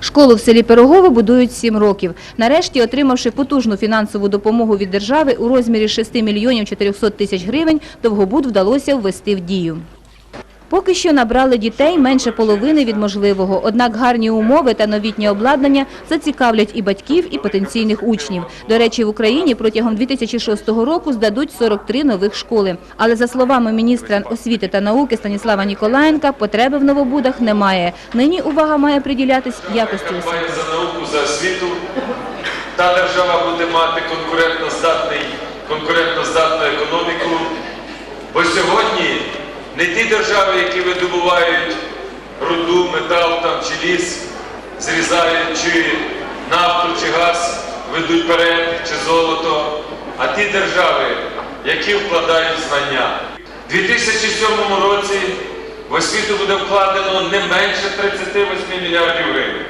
Школу в селі Пирогово будують 7 років. Нарешті, отримавши потужну фінансову допомогу від держави у розмірі 6 мільйонів 400 тисяч гривень, Довгобуд вдалося ввести в дію. Поки що набрали дітей менше половини від можливого, однак гарні умови та новітнє обладнання зацікавлять і батьків, і потенційних учнів. До речі, в Україні протягом 2006 року здадуть 43 нових школи. Але за словами міністра освіти та науки Станіслава Ніколаєнка, потреби в новобудах немає. Нині увага має приділятись якості освіти. За науку, за освіту. Та держава буде мати конкурентноздатний, конкурентноздатну не ті держави, які видобувають руду, метал там, чи ліс, зрізають чи нафту, чи газ, ведуть вперед, чи золото, а ті держави, які вкладають знання. У 2007 році в освіту буде вкладено не менше 38 мільярдів гривень.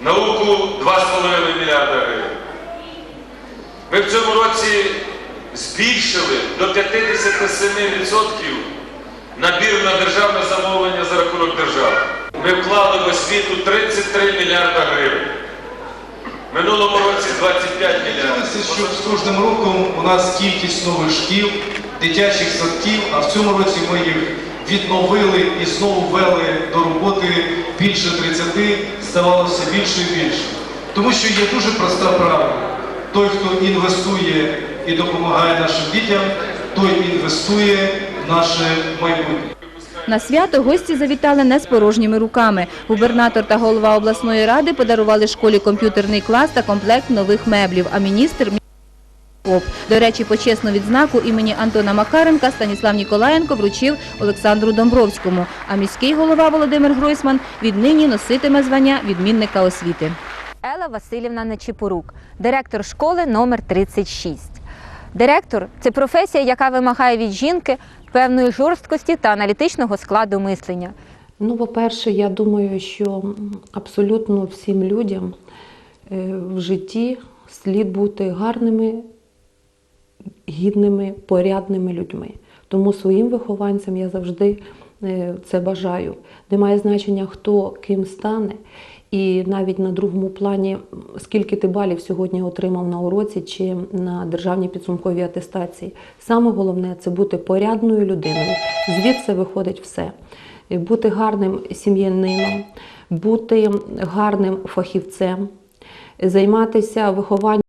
Науку 2,5 мільярда гривень. Ми в цьому році збільшили до 57% набір на державне замовлення за рахунок держави. Ми вклали в освіту 33 мільярда гривень. Минулому році 25 мільярдів. Щоб з кожним роком у нас кількість нових шкіл, дитячих садків, а в цьому році ми їх відновили і знову ввели до роботи більше 30, ставалося більше і більше. Тому що є дуже проста правда. Той, хто інвестує і допомагає нашим дітям, той інвестує наше майбутнє. На свято гості завітали не з порожніми руками. Губернатор та голова обласної ради подарували школі комп'ютерний клас та комплект нових меблів, а міністр. До речі, почесну відзнаку імені Антона Макаренка Станіслав Ніколаєнко вручив Олександру Домбровському, а міський голова Володимир Гройсман віднині носитиме звання відмінника освіти. Елла Васильівна Нечіпорук, директор школи номер 36. Директор це професія, яка вимагає від жінки певної жорсткості та аналітичного складу мислення. Ну, по-перше, я думаю, що абсолютно всім людям е, в житті слід бути гарними, гідними, порядними людьми. Тому своїм вихованцям я завжди це бажаю. Немає значення, хто ким стане. І навіть на другому плані, скільки ти балів сьогодні отримав на уроці чи на державній підсумковій атестації. Саме головне це бути порядною людиною. Звідси виходить все бути гарним сім'янином, бути гарним фахівцем, займатися вихованням.